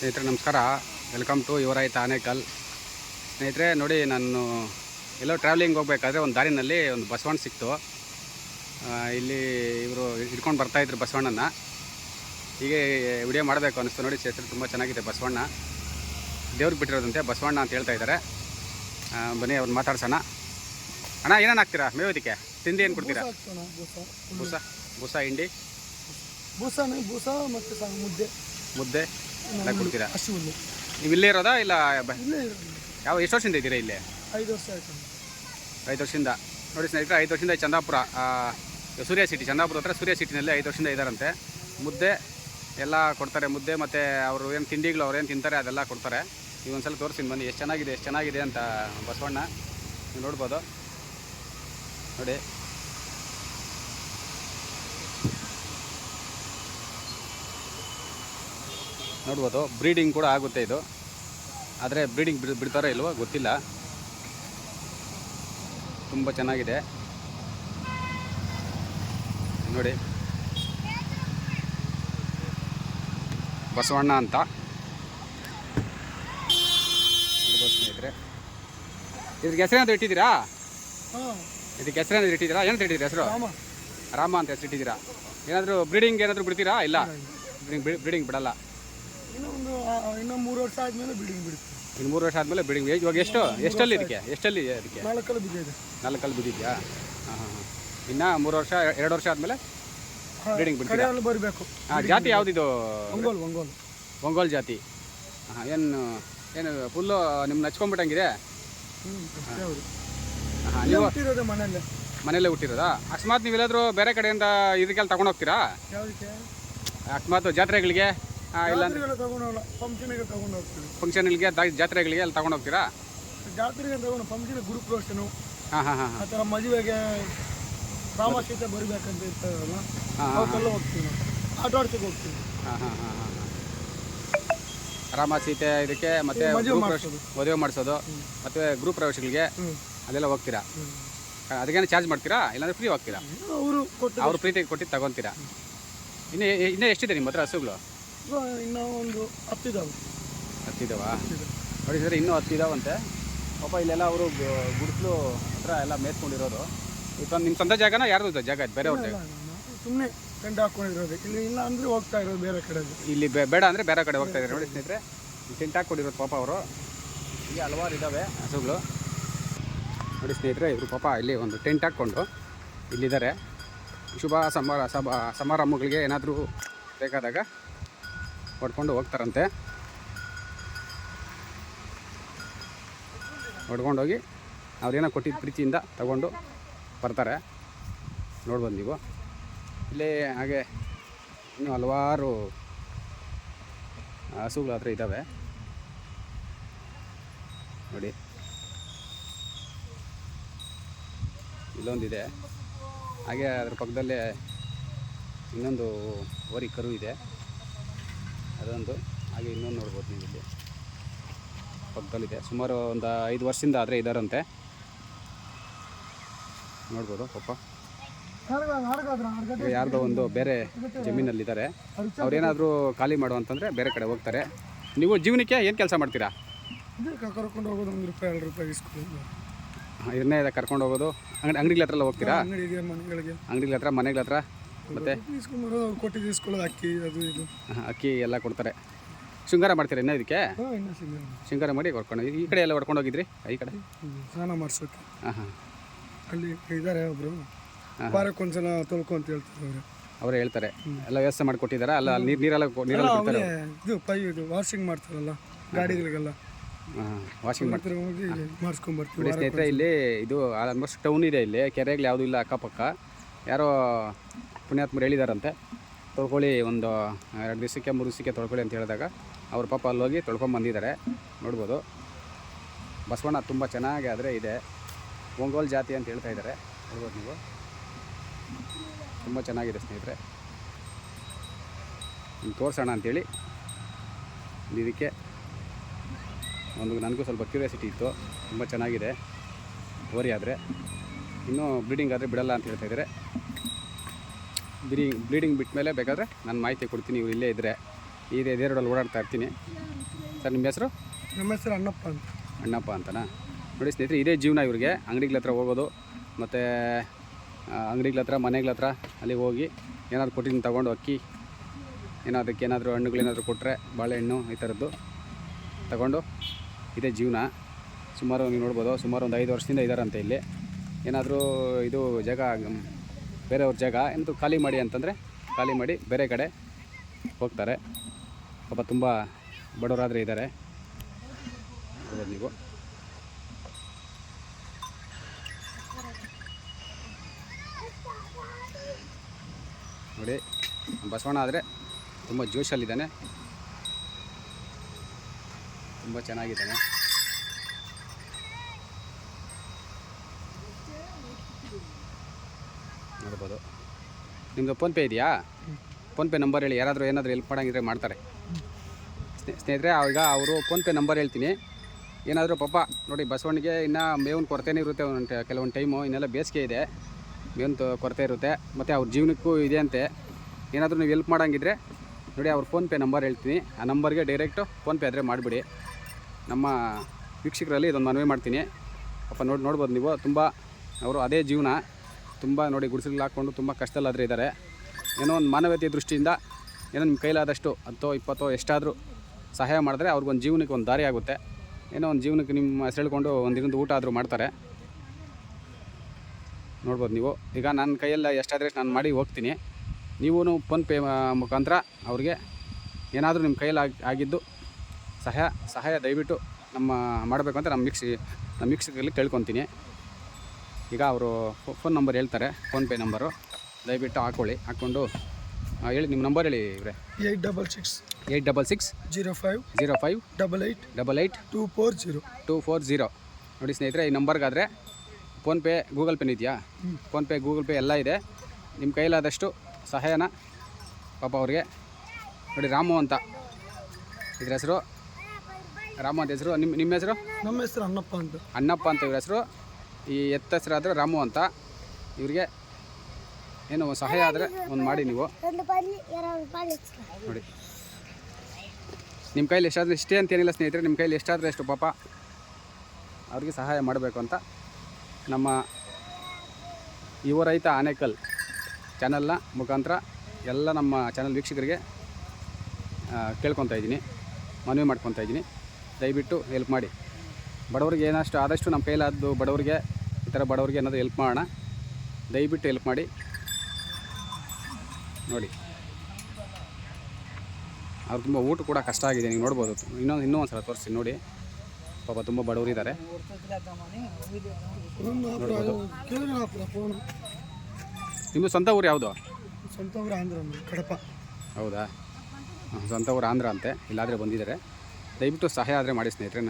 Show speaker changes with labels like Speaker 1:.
Speaker 1: ಸ್ನೇಹಿತರೆ ನಮಸ್ಕಾರ. Welcome to ಯುವರಾಯಿತ Anekal ಸ್ನೇಹಿತರೆ ನೋಡಿ ನಾನು ಎಲ್ಲೋ ಟ್ರಾವೆಲಿಂಗ್ ಹೋಗ್ಬೇಕಾದ್ರೆ ಒಂದು ದಾರಿನಲ್ಲಿ ಒಂದು ಬಸವಣ್ಣ ಸಿಕ್ತು. ಇಲ್ಲಿ ಇವರು ಹಿಡ್ಕೊಂಡು ಬರ್ತಾಯಿದ್ರು ಬಸವಣ್ಣನ ಹೀಗೆ ವಿಡಿಯೋ ಮಾಡಬೇಕು ಅನಿಸ್ತು. ನೋಡಿ ಸ್ನೇಹಿತರೆ ತುಂಬ ಚೆನ್ನಾಗಿದೆ ಬಸವಣ್ಣ ದೇವ್ರಿಗೆ ಬಿಟ್ಟಿರೋದಂತೆ ಬಸವಣ್ಣ ಅಂತ ಹೇಳ್ತಾ ಇದ್ದಾರೆ. ಬನ್ನಿ ಅವ್ರು ಮಾತಾಡ್ಸೋಣ. ಅಣ್ಣ ಏನೇನು ಹಾಕ್ತೀರಾ? ಮೇವೋದಕ್ಕೆ ತಿಂಡಿ ಏನು ಕೊಡ್ತೀರಾ?
Speaker 2: ಬೂಸ ಬೂಸ.
Speaker 1: ಹಿಂಡಿ?
Speaker 2: ಬೂಸ ಬೂಸ ಮತ್ತು ಮುದ್ದೆ.
Speaker 1: ಮುದ್ದೆ? ಎಲ್ಲ ಕೊಡ್ತೀರಾ?
Speaker 2: ಹಸಿ ಹುಲ್ಲು
Speaker 1: ನೀವು ಇಲ್ಲೇ ಇರೋದಾ ಇಲ್ಲ ಬ-
Speaker 2: ಇಲ್ಲೇ ಇರೋದು.
Speaker 1: ಯಾವ ಎಷ್ಟು ವರ್ಷದಿಂದ ಇದ್ದೀರಾ ಇಲ್ಲೇ?
Speaker 2: ಐದು ವರ್ಷ ಆಯ್ತು
Speaker 1: ಐದು ವರ್ಷದಿಂದ. ನೋಡಿ ಸ್ನೇಹಿತರೆ ಐದು ವರ್ಷದಿಂದ ಚಂದಾಪುರ ಆ, ಸೂರ್ಯ ಸಿಟಿ ಚಂದಾಪುರ ಹತ್ರ ಸೂರ್ಯ ಸಿಟಿನಲ್ಲಿ ಐದು ವರ್ಷದಿಂದ ಇದ್ದಾರಂತೆ ಮುದ್ದೆ ಎಲ್ಲ ಕೊಡ್ತಾರೆ ಮುದ್ದೆ ಮತ್ತು ಅವರು ಏನು ತಿಂಡಿಗಳು ಅವ್ರು ಏನು ತಿಂತಾರೆ ಅದೆಲ್ಲ ಕೊಡ್ತಾರೆ. ನೀವು ಒಂದ್ಸಲ ತೋರಿಸ್ತೀನಿ ಬನ್ನಿ ಎಷ್ಟು ಚೆನ್ನಾಗಿದೆ ಎಷ್ಟು ಚೆನ್ನಾಗಿದೆ ಅಂತ ಬಸವಣ್ಣ. ನೀವು ನೋಡ್ಬೋದು. ನೋಡಿ ನೋಡ್ಬೋದು. ಬ್ರೀಡಿಂಗ್ ಕೂಡ ಆಗುತ್ತೆ ಇದು. ಆದರೆ ಬ್ರೀಡಿಂಗ್ ಬಿಡ್ ಬಿಡ್ತಾರೋ ಇಲ್ವೋ ಗೊತ್ತಿಲ್ಲ. ತುಂಬ ಚೆನ್ನಾಗಿದೆ. ನೋಡಿ. ಬಸವಣ್ಣ ಅಂತ. ನೋಡ್ಬೋದು ಸ್ನೇಹಿತರೆ. ಇದಕ್ಕೆ ಹೆಸರೇನಾದ್ರು ಇಟ್ಟಿದ್ದೀರಾ? ಇದಕ್ಕೆ ಅಂತ ಇಟ್ಟಿದ್ದೀರಾ? ಏನಂತ ಇಟ್ಟಿದ್ದೀರಾ ಹೆಸರು?
Speaker 2: ರಾಮ.
Speaker 1: ಅಂತ ಹೆಸರು ಇಟ್ಟಿದ್ದೀರಾ? ಏನಾದರೂ ಬ್ರೀಡಿಂಗ್ ಏನಾದರೂ ಬಿಡ್ತೀರಾ? ಇಲ್ಲ. ಬ್ರೀಡಿಂಗ್ ಬಿಡಲ್ಲ.
Speaker 2: ಇನ್ನೂ ಮೂರು ವರ್ಷ ಆದ್ಮೇಲೆ ಬಿಲ್ಡಿಂಗ್ ಬಿಡುತ್ತೆ.
Speaker 1: ಇನ್ನು ಮೂರು ವರ್ಷ ಆದಮೇಲೆ ಬಿಲ್ಡಿಂಗ್ ಇವಾಗ ಎಷ್ಟು? ಎಷ್ಟಲ್ಲಿ ಇದಕ್ಕೆ? ಎಷ್ಟಲ್ಲಿ ಅದಕ್ಕೆ
Speaker 2: ನಾಲ್ಕಲ್ಲಿ ಬಿದ್ದಿದೆ.
Speaker 1: ನಾಲ್ಕಲ್ಲಿ ಬಿದ್ದಿದೆಯಾ? ಹಾಂ ಹಾಂ ಹಾಂ. ಇನ್ನು ಮೂರು ವರ್ಷ ಎರಡು ವರ್ಷ ಆದಮೇಲೆ ಬಿಲ್ಡಿಂಗ್
Speaker 2: ಬಿಡ್ತೀವಿ ಬರಬೇಕು.
Speaker 1: ಹಾಂ ಜಾತಿ ಯಾವುದಿದು?
Speaker 2: ಒಂಗೋಲ್ ಒಂಗೋಲ್.
Speaker 1: ಒಂಗೋಲ್ ಜಾತಿ. ಹಾಂ ಏನು ಏನು ಫುಲ್ಲು ನಿಮ್ನ ಹಚ್ಕೊಂಡ್ಬಿಟ್ಟಂಗಿದೆ? ಹಾಂ. ನೀವು
Speaker 2: ಹುಟ್ಟಿರೋದೆ ಮನೆಯಲ್ಲೇ.
Speaker 1: ಮನೆಯಲ್ಲೇ ಹುಟ್ಟಿರೋದಾ? ಅಕಸ್ಮಾತ್ ನೀವೆಲ್ಲಾದರೂ ಬೇರೆ ಕಡೆಯಿಂದ ಇದಕ್ಕೆಲ್ಲ ತಗೊಂಡು ಹೋಗ್ತೀರಾ ಅಕಸ್ಮಾತ್ ಜಾತ್ರೆಗಳಿಗೆ? ಆ, ಇಲ್ಲ.
Speaker 2: ಜಾತ್ರೆಗೆಲ್ಲ ತಗೊಂಡೋಗಲ್ಲ ಫಂಕ್ಷನಿಗೆ ತಗೊಂಡು ಹೋಗ್ತೀವಿ.
Speaker 1: ಫಂಕ್ಷನ್ಗಳಿಗೆ ಜಾತ್ರೆಗಳಿಗೆ ಅಲ್ಲಿ ತಗೊಂಡು ಹೋಗ್ತೀರಾ?
Speaker 2: ಜಾತ್ರೆಗೆ ತಗೊಂಡು ಫಂಕ್ಷನ್ ಗುರು ಪ್ರವೇಶನು
Speaker 1: ಹಾಂ ಹಾಂ ಹಾಂ.
Speaker 2: ಆ ಥರ ಮದುವೆಗೆ ಪ್ರಾಮುಖ್ಯತೆ ಬರಬೇಕಂತ ಇರ್ತಾರಲ್ಲ
Speaker 1: ಹೋಗ್ತೀನಿ
Speaker 2: ಅವಕ್ಕೆಲ್ಲ ಹೋಗ್ತೀವಿ ನಾವು. ಆಟ ಆಡ್ಸಕ್ಕೆ ಹೋಗ್ತೀವಿ.
Speaker 1: ಹಾಂ ಹಾಂ ಹಾಂ ಹಾಂ ರಾಮ ಸೀತೆ ಇದಕ್ಕೆ ಮತ್ತೆ
Speaker 2: ಮದುವೆ
Speaker 1: ಮದುವೆ ಮಾಡಿಸೋದು. ಮತ್ತೆ ಗ್ರೂಪ್ ಪ್ರವೇಶಗಳಿಗೆ ಅದೆಲ್ಲ ಹೋಗ್ತೀರಾ? ಅದಕ್ಕೇನು ಚಾರ್ಜ್ ಮಾಡ್ತೀರಾ? ಇಲ್ಲಾಂದ್ರೆ ಫ್ರೀ ಹೋಗ್ತೀರಾ?
Speaker 2: ಅವರು ಕೊಟ್ಟು
Speaker 1: ಅವ್ರ ಪ್ರೀತಿ ಕೊಟ್ಟಿದ್ದು ತಗೊತೀರಾ? ಇನ್ನೇ ಇನ್ನೇ ಎಷ್ಟಿದೆ ನಿಮ್ಮ ಹತ್ರ ಹಸುಗಳು?
Speaker 2: ಇನ್ನೂ ಒಂದು ಹತ್ತಿದಾವೆ.
Speaker 1: ಹತ್ತಿದಾವಾ? ನೋಡಿ ಸರ್ ಇನ್ನೂ ಹತ್ತಿದಾವಂತೆ. ಪಾಪ ಇಲ್ಲೆಲ್ಲ ಅವರು ಗುಡಿಸ್ಲು ಹತ್ರ ಎಲ್ಲ ಮೇತ್ಕೊಂಡಿರೋದು. ಇವತ್ತು ನಿಮ್ಮ ಸ್ವಂತ ಜಾಗನ ಯಾರ್ದು ಇದು ಜಾಗ? ಇದು ಬೇರೆ ಜಾಗ
Speaker 2: ಸುಮ್ಮನೆ ಕಂಡು ಹಾಕೊಂಡಿರೋದು. ಇಲ್ಲಿ ಇಲ್ಲ ಅಂದ್ರೆ ಹೋಗ್ತಾ ಇರೋದು ಬೇರೆ ಕಡೆ
Speaker 1: ಇಲ್ಲಿ ಬೇಡ ಅಂದರೆ ಬೇರೆ ಕಡೆ ಹೋಗ್ತಾ ಇದ್ದಾರೆ. ನೋಡಿ ಸ್ನೇಹಿತರೆ ಟೆಂಟ್ ಹಾಕೊಂಡಿರೋದು ಪಾಪ ಅವರು. ಇಲ್ಲಿ ಹಲವಾರು ಇದ್ದಾವೆ ಹಸುಗಳು. ನೋಡಿ ಸ್ನೇಹಿತರೆ ಇವರು ಪಾಪ ಇಲ್ಲಿ ಒಂದು ಟೆಂಟ್ ಹಾಕ್ಕೊಂಡು ಇಲ್ಲಿದ್ದಾರೆ. ಶುಭ ಸಮಾರ ಸಭಾ ಸಮಾರಂಭಗಳಿಗೆ ಏನಾದರೂ ಬೇಕಾದಾಗ ಹೊಡ್ಕೊಂಡು ಹೋಗ್ತಾರಂತೆ. ಹೊಡ್ಕೊಂಡೋಗಿ ಅವ್ರೇನೋ ಕೊಟ್ಟಿದ್ದ ಪ್ರೀತಿಯಿಂದ ತಗೊಂಡು ಬರ್ತಾರೆ. ನೋಡ್ಬೋದು ನೀವು. ಇಲ್ಲೇ ಹಾಗೆ ಇನ್ನೂ ಹಲವಾರು ಹಸುಗಳು ಹತ್ರ ಇದ್ದಾವೆ. ನೋಡಿ. ಇಲ್ಲೊಂದಿದೆ. ಹಾಗೆ ಅದ್ರ ಪಕ್ಕದಲ್ಲೇ ಇನ್ನೊಂದು ಓರಿ ಕರು ಇದೆ. ಅದೊಂದು. ಹಾಗೆ ಇನ್ನೊಂದು ನೋಡ್ಬೋದು ನೀವು ಇಲ್ಲಿ. ಪಕ್ಕದಲ್ಲಿದೆ. ಸುಮಾರು ಒಂದು ಐದು ವರ್ಷದಿಂದ ಆದರೆ ಇದ್ದಾರಂತೆ ನೋಡ್ಬೋದು ಪಾಪ. ಯಾರ್ದೋ ಒಂದು ಬೇರೆ ಜಮೀನಲ್ಲಿದ್ದಾರೆ. ಅವ್ರೇನಾದರೂ ಖಾಲಿ ಮಾಡು ಅಂತಂದರೆ ಬೇರೆ ಕಡೆ ಹೋಗ್ತಾರೆ. ನೀವು ಜೀವನಕ್ಕೆ ಏನು ಕೆಲಸ ಮಾಡ್ತೀರಾ?
Speaker 2: ಕರ್ಕೊಂಡು ಹೋಗೋದು ಒಂದು ರೂಪಾಯಿ ಎರಡು ರೂಪಾಯಿ ಇಸ್ಕೊಂಡು
Speaker 1: ಇದನ್ನೇ ಕರ್ಕೊಂಡು ಹೋಗೋದು. ಅಂಗಡಿ ಅಂಗಡಿಗಳ ಹತ್ರ ಎಲ್ಲ ಹೋಗ್ತೀರಾ?
Speaker 2: ಅಂಗಡಿಗೆ ಮನೆಗಳಿಗೆ.
Speaker 1: ಅಂಗಡಿಗಳ ಹತ್ರ ಮನೆಗಳ ಹತ್ರ? ಮತ್ತು?
Speaker 2: ಅವ್ರು ಇಸ್ಕೊಳ್ಳೋದು ಅಕ್ಕಿ ಅದು ಇದು.
Speaker 1: ಅಕ್ಕಿ ಎಲ್ಲ ಕೊಡ್ತಾರೆ. ಶೃಂಗಾರ ಮಾಡ್ತೀರಾ ಇನ್ನೂ ಇದಕ್ಕೆ?
Speaker 2: ಹಾಂ ಇನ್ನೂ
Speaker 1: ಶೃಂಗಾರ ಮಾಡಿ ಹೊಡ್ಕೊಂಡು ಈ ಕಡೆ ಎಲ್ಲ ಹೊಡ್ಕೊಂಡು ಹೋಗಿದ್ರಿ? ಈ ಕಡೆ?
Speaker 2: ಸ್ನಾನ ಮಾಡಿಸೋಕೆ.
Speaker 1: ಹಾಂ ಹಾಂ.
Speaker 2: ಅಲ್ಲಿ ಇದ್ದಾರೆ ಒಬ್ರು. ವಾರಕ್ಕೊಂದ್ಸಲ ತೊಳ್ಕೊ ಅಂತ ಹೇಳ್ತಾರೆ ಅವರು.
Speaker 1: ಅವರೇ ಹೇಳ್ತಾರೆ. ಎಲ್ಲ ವ್ಯವಸ್ಥೆ ಮಾಡಿಕೊಟ್ಟಿದ್ದಾರೆ ಅಲ್ಲ ಅಲ್ಲಿ ನೀರು ನೀರೆಲ್ಲ ನೀರೆಲ್ಲ ಬಿಡ್ತಾರೆ
Speaker 2: ಇದು ಪೈ ಇದು ವಾಷಿಂಗ್ ಮಾಡ್ತಾರಲ್ಲ ಗಾಡಿಗಳಿಗೆಲ್ಲ.
Speaker 1: ಹಾಂ ವಾಷಿಂಗ್
Speaker 2: ಮಾಡ್ತಾರೆ ಹೋಗಿ
Speaker 1: ಮಾಡಿಸ್ಕೊಂಡ್ಬರ್ತೀವಿ ಸ್ನೇಹಿತರೆ ಇಲ್ಲಿ ಇದು ಆಲ್ಮೋಸ್ಟ್ ಟೌನ್ ಇದೆ ಇಲ್ಲಿ. ಕೆರೆಗಳು ಯಾವುದೂ ಇಲ್ಲ ಅಕ್ಕಪಕ್ಕ. ಯಾರೋ ಪುಣ್ಯಾತ್ಮರು ಹೇಳಿದಾರಂತೆ, ತೊಳ್ಕೊಳ್ಳಿ ಒಂದು ಎರಡು ದಿವಸಕ್ಕೆ, ಮೂರು ದಿವಸಕ್ಕೆ ತೊಳ್ಕೊಳ್ಳಿ ಅಂತ ಹೇಳಿದಾಗ ಅವ್ರ ಪಾಪ ಅಲ್ಲೋಗಿ ತೊಳ್ಕೊಂಬಂದಿದ್ದಾರೆ ನೋಡ್ಬೋದು. ಬಸವಣ್ಣ ತುಂಬ ಚೆನ್ನಾಗಿ ಆದರೆ ಇದೆ. ಒಂಗೋಲ್ ಜಾತಿ ಅಂತ ಹೇಳ್ತಾ ಇದ್ದಾರೆ. ನೋಡ್ಬೋದು ನೀವು. ತುಂಬ ಚೆನ್ನಾಗಿದೆ ಸ್ನೇಹಿತರೆ. ನಿಮ್ಗೆ ತೋರಿಸೋಣ ಅಂಥೇಳಿ ಇದಕ್ಕೆ ಒಂದು ನನಗೂ ಸ್ವಲ್ಪ ಕ್ಯೂರಿಯಾಸಿಟಿ ಇತ್ತು. ತುಂಬ ಚೆನ್ನಾಗಿದೆ. ಓರಿ ಆದರೆ. ಇನ್ನೂ ಬ್ಲೀಡಿಂಗ್ ಆದರೆ ಬಿಡಲ್ಲ ಅಂತ ಹೇಳ್ತಾ ಇದ್ದಾರೆ. ಬ್ಲೀಡಿಂಗ್ ಬ್ಲೀಡಿಂಗ್ ಬಿಟ್ಟ ಮೇಲೆ ಬೇಕಾದರೆ ನಾನು ಮಾಹಿತಿ ಕೊಡ್ತೀನಿ ಇವ್ರು ಇಲ್ಲೇ ಇದ್ದರೆ ಈ ಇದೇ ರೋಡಲ್ಲಿ ಓಡಾಡ್ತಾ ಇರ್ತೀನಿ. ಸರ್ ನಿಮ್ಮ ಹೆಸರು?
Speaker 2: ನಮ್ಮ ಹೆಸರು ಅಣ್ಣಪ್ಪ ಅಂತ.
Speaker 1: ಅಣ್ಣಪ್ಪ ಅಂತನಾ? ನೋಡಿ ಸ್ನೇಹಿತರೆ ಇದೇ ಜೀವನ ಇವ್ರಿಗೆ. ಅಂಗಡಿಗಳ ಹತ್ರ ಹೋಗೋದು ಮತ್ತು ಅಂಗಡಿಗಳ ಹತ್ರ ಮನೆಗಳ ಹತ್ರ ಅಲ್ಲಿ ಹೋಗಿ ಏನಾದರೂ ಕೊಟ್ಟಿದ್ದು ತೊಗೊಂಡು ಅಕ್ಕಿ ಏನಾದಕ್ಕೆ ಏನಾದರೂ ಹಣ್ಣುಗಳೇನಾದರೂ ಕೊಟ್ಟರೆ ಬಾಳೆಹಣ್ಣು ಈ ಥರದ್ದು ತಗೊಂಡು ಇದೇ ಜೀವನ. ಸುಮಾರು ನೀವು ನೋಡ್ಬೋದು ಸುಮಾರು ಒಂದು ಐದು ವರ್ಷದಿಂದ ಇದ್ದಾರಂತೆ ಇಲ್ಲಿ. ಏನಾದರೂ ಇದು ಜಾಗ ಬೇರೆಯವ್ರ ಜಾಗ ಎಂತೂ ಖಾಲಿ ಮಾಡಿ ಅಂತಂದರೆ ಖಾಲಿ ಮಾಡಿ ಬೇರೆ ಕಡೆ ಹೋಗ್ತಾರೆ. ಪಾಪ ತುಂಬ ಬಡವರಾದರೆ ಇದ್ದಾರೆ. ನೀವು. ನೋಡಿ, ಬಸವಣ್ಣ ಆದರೆ ತುಂಬ ಜೋಶಲ್ಲಿದ್ದಾನೆ ತುಂಬ ಚೆನ್ನಾಗಿದ್ದಾನೆ ನೋಡ್ಬೋದು ನಿಮ್ಮದು ಫೋನ್ಪೇ ಇದೆಯಾ? ಫೋನ್ಪೇ ನಂಬರ್ ಹೇಳಿ, ಯಾರಾದರೂ ಏನಾದರೂ ಹೆಲ್ಪ್ ಮಾಡೋಂಗಿದ್ರೆ ಮಾಡ್ತಾರೆ. ಸ್ನೇ- ಸ್ನೇಹಿತರೆ ಈಗ ಅವರು ಫೋನ್ಪೇ ನಂಬರ್ ಹೇಳ್ತೀನಿ. ಏನಾದರೂ ಪಾಪ, ನೋಡಿ ಬಸವಣ್ಣಿಗೆ ಇನ್ನು ಮೇವಿನ ಕೊರತೆನೇ ಇರುತ್ತೆ ಒಂದು ಕೆಲವೊಂದು ಟೈಮು ಇನ್ನೆಲ್ಲ ಬೇಸಿಗೆ ಇದೆ. ಮೇವಿನ ಕೊರತೆ ಇರುತ್ತೆ. ಮತ್ತು ಅವ್ರ ಜೀವನಕ್ಕೂ ಇದೆ ಅಂತೆ. ಏನಾದರೂ ನೀವು ಹೆಲ್ಪ್ ಮಾಡೋಂಗಿದ್ರೆ, ನೋಡಿ ಅವ್ರ ಫೋನ್ಪೇ ನಂಬರ್ ಹೇಳ್ತೀನಿ. ಆ ನಂಬರ್ಗೆ ಡೈರೆಕ್ಟು ಫೋನ್ಪೇ ಆದರೆ ಮಾಡಿಬಿಡಿ. ನಮ್ಮ ವೀಕ್ಷಕರಲ್ಲಿ ಇದೊಂದು ಮನವಿ ಮಾಡ್ತೀನಿ. ಪಾಪ ನೋಡಿ, ನೋಡ್ಬೋದು ನೀವು. ತುಂಬ, ಅವರು ಅದೇ ಜೀವನ. ತುಂಬ ನೋಡಿ ಗುಡಿಸಲು ಹಾಕ್ಕೊಂಡು ತುಂಬ ಕಷ್ಟದಲ್ಲಾದರೆ ಇದ್ದಾರೆ. ಏನೋ ಒಂದು ಮಾನವೀಯತೆ ದೃಷ್ಟಿಯಿಂದ ಏನೋ ನಿಮ್ಮ ಕೈಲಾದಷ್ಟು ಹತ್ತೋ, ಇಪ್ಪತ್ತೋ, ಎಷ್ಟಾದರೂ ಸಹಾಯ ಮಾಡಿದ್ರೆ ಅವ್ರಿಗೊಂದು ಜೀವನಕ್ಕೆ ಒಂದು ದಾರಿ ಆಗುತ್ತೆ. ಏನೋ ಒಂದು ಜೀವನಕ್ಕೆ ನಿಮ್ಮ ಸೆಳ್ಕೊಂಡು ಒಂದು ದಿನದ ಊಟ ಆದರೂ ಮಾಡ್ತಾರೆ. ನೋಡ್ಬೋದು ನೀವು. ಈಗ ನನ್ನ ಕೈಯೆಲ್ಲ ಎಷ್ಟಾದರೆ ನಾನು ಮಾಡಿ ಹೋಗ್ತೀನಿ. ನೀವೂ ಫೋನ್ಪೇ ಮುಖಾಂತರ ಅವ್ರಿಗೆ ಏನಾದರೂ ನಿಮ್ಮ ಕೈಯಲ್ಲಿ ಆಗಿ, ಆಗಿದ್ದು ಸಹಾಯ ಸಹಾಯ ದಯವಿಟ್ಟು ನಮ್ಮ ಮಾಡಬೇಕು ಅಂತ ನಮ್ಮ ಮಿಕ್ಸಿ, ನಮ್ಮ ಮಿಕ್ಸಿಗಲ್ಲಿ ಕೇಳ್ಕೊತೀನಿ. ಈಗ ಅವರು ಫೋನ್ ನಂಬರ್ ಹೇಳ್ತಾರೆ ಫೋನ್ಪೇ ನಂಬರು. ದಯವಿಟ್ಟು ಹಾಕೊಳ್ಳಿ ಹಾಕ್ಕೊಂಡು ಹೇಳಿ ನಿಮ್ಮ ನಂಬರ್ ಹೇಳಿ ಇವರೇ.
Speaker 2: Eight double six
Speaker 1: eight double six
Speaker 2: zero five
Speaker 1: zero five
Speaker 2: double eight
Speaker 1: double eight
Speaker 2: two four zero.
Speaker 1: Two four zero. ನೋಡಿ ಸ್ನೇಹಿತರೆ ಈ ನಂಬರ್ಗಾದರೆ ಫೋನ್ಪೇ ಗೂಗಲ್ ಪೇನ ಇದೆಯಾ. ಫೋನ್ಪೇ ಗೂಗಲ್ ಪೇ ಎಲ್ಲ ಇದೆ. ನಿಮ್ಮ ಕೈಲಾದಷ್ಟು ಸಹಾಯನ ಪಾಪ ಅವ್ರಿಗೆ. ನೋಡಿ ರಾಮು ಅಂತ. ಇದ್ರ ಹೆಸರು? ರಾಮು ಅಂತ ಹೆಸರು? ನಿಮ್ಮ ನಿಮ್ಮ ಹೆಸರು?
Speaker 2: ನಮ್ಮ ಹೆಸರು ಅಣ್ಣಪ್ಪ ಅಂತ.
Speaker 1: ಅಣ್ಣಪ್ಪ ಅಂತ ಇವ್ರ ಹೆಸರು? ಈ ಎತ್ತ ಹೆಸರಾದರೆ ರಾಮು ಅಂತ. ಇವರಿಗೆ ಏನು ಸಹಾಯ ಆದರೆ ಒಂದು ಮಾಡಿ ನೀವು. ನೋಡಿ. ನಿಮ್ಮ ಕೈಲಿ ಎಷ್ಟಾದರೂ ಇಷ್ಟೇ ಅಂತೇನಿಲ್ಲ ಸ್ನೇಹಿತರೆ ನಿಮ್ಮ ಕೈಲಿ ಎಷ್ಟಾದರೂ ಎಷ್ಟು ಪಾಪ ಅವ್ರಿಗೆ ಸಹಾಯ ಮಾಡಬೇಕು ಅಂತ ನಮ್ಮ ಯುವ ರೈತ ಆನೇಕಲ್ ಚಾನಲ್ನ ಮುಖಾಂತರ ಎಲ್ಲ ನಮ್ಮ ಚಾನಲ್ ವೀಕ್ಷಕರಿಗೆ ಕೇಳ್ಕೊತಾ ಇದ್ದೀನಿ ಮನವಿ ಮಾಡ್ಕೊತಾ ಇದ್ದೀನಿ. ದಯವಿಟ್ಟು ಹೆಲ್ಪ್ ಮಾಡಿ. ಬಡವರಿಗೆ ಏನಷ್ಟು ಆದಷ್ಟು ನಮ್ಮ ಕೈಲಾದ್ದು ಬಡವರಿಗೆ ಈ ಥರ ಬಡವರಿಗೆ ಏನಾದರೂ ಹೆಲ್ಪ್ ಮಾಡೋಣ. ದಯವಿಟ್ಟು ಹೆಲ್ಪ್ ಮಾಡಿ. ನೋಡಿ. ಅವ್ರು ತುಂಬ ಊಟ ಕೂಡ ಕಷ್ಟ ಆಗಿದೆ ನೀವು ನೋಡ್ಬೋದು. ಇನ್ನೊಂದು ಇನ್ನೂ ಒಂದು ಸಲ ತೋರಿಸಿ ನೋಡಿ. ಪಾಪ ತುಂಬ ಬಡವರಿದ್ದಾರೆ
Speaker 2: ಇದ್ದಾರೆ.
Speaker 1: ನಿಮ್ಮದು ಸ್ವಂತ ಊರು ಯಾವುದು?
Speaker 2: ಸ್ವಂತ ಊರು ಆಂಧ್ರ ಕಡಪ.
Speaker 1: ಹೌದಾ? ಹಾಂ, ಸ್ವಂತ ಊರು ಆಂಧ್ರ ಅಂತೆ. ಇಲ್ಲಾದರೆ ಬಂದಿದ್ದಾರೆ. ದಯವಿಟ್ಟು ಸಹಾಯ ಆದರೆ ಮಾಡಿ ಸ್ನೇಹಿತರೆ.